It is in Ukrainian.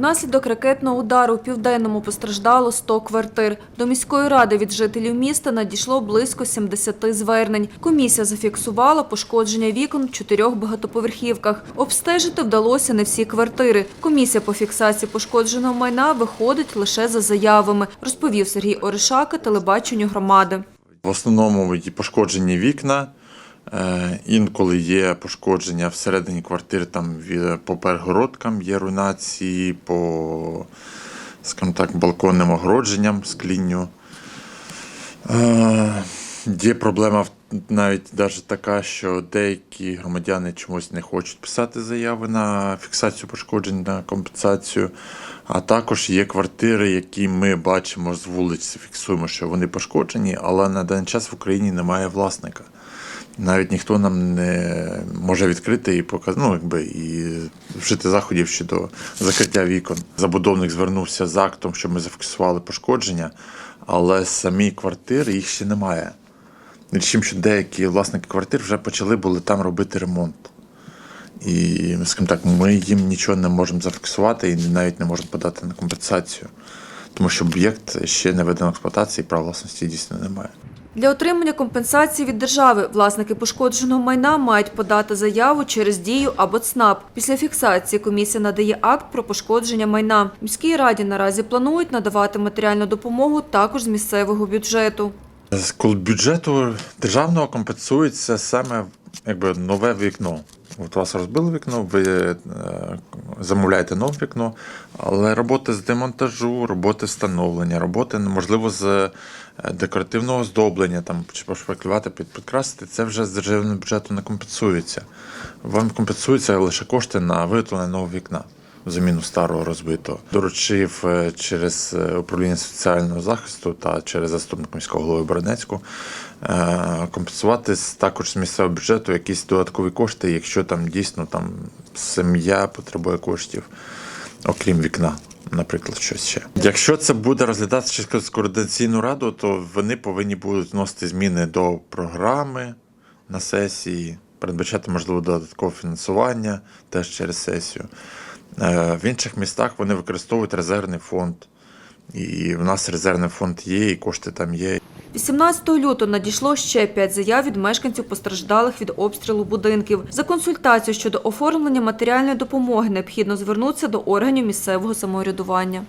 Внаслідок ракетного удару в південному постраждало 100 квартир. До міської ради від жителів міста надійшло близько 70 звернень. Комісія зафіксувала пошкодження вікон в чотирьох багатоповерхівках. Обстежити вдалося не всі квартири. Комісія по фіксації пошкодженого майна виходить лише за заявами, розповів Сергій Оришака телебаченню громади. В основному пошкоджені вікна. Е, Інколи є пошкодження всередині квартир, там по перегородкам є руйнації, по, скажімо так, балконним огородженням, склінню. Е, Є проблема навіть навіть така, що деякі громадяни чомусь не хочуть писати заяви на фіксацію пошкоджень, на компенсацію. А також є квартири, які ми бачимо з вулиці, фіксуємо, що вони пошкоджені, але на даний час в Україні немає власника. Навіть ніхто нам не може відкрити і показати, ну, якби, і вжити заходів щодо закриття вікон. Забудовник звернувся з актом, щоб ми зафіксували пошкодження, але самі квартири їх ще немає. Річ тим, що деякі власники квартир вже почали були там робити ремонт. І, скажімо так, ми їм нічого не можемо зафіксувати і навіть не можемо подати на компенсацію, тому що об'єкт ще не введено в експлуатації, права власності дійсно немає. Для отримання компенсації від держави власники пошкодженого майна мають подати заяву через дію або ЦНАП. Після фіксації комісія надає акт про пошкодження майна. Міській раді наразі планують надавати матеріальну допомогу також з місцевого бюджету. З бюджету державного компенсується саме якби нове вікно. От вас розбили вікно, ви е, замовляєте нове вікно, але роботи з демонтажу, роботи встановлення, роботи можливо з е, декоративного оздоблення, там чи пошпаклювати, під- підкрасити, це вже з державного бюджету не компенсується. Вам компенсуються лише кошти на виготовлення нового вікна. Заміну старого розбитого доручив е, через е, управління соціального захисту та через заступника міського голови Боронецьку е, компенсувати також з місцевого бюджету якісь додаткові кошти, якщо там дійсно там сім'я потребує коштів, окрім вікна. Наприклад, щось ще. Якщо це буде розглядатися через координаційну раду, то вони повинні будуть вносити зміни до програми на сесії, передбачати можливо додаткове фінансування теж через сесію. Е, В інших містах вони використовують резервний фонд. І в нас резервний фонд є, і кошти там є. 18 лютого надійшло ще п'ять заяв від мешканців постраждалих від обстрілу будинків. За консультацією щодо оформлення матеріальної допомоги необхідно звернутися до органів місцевого самоврядування.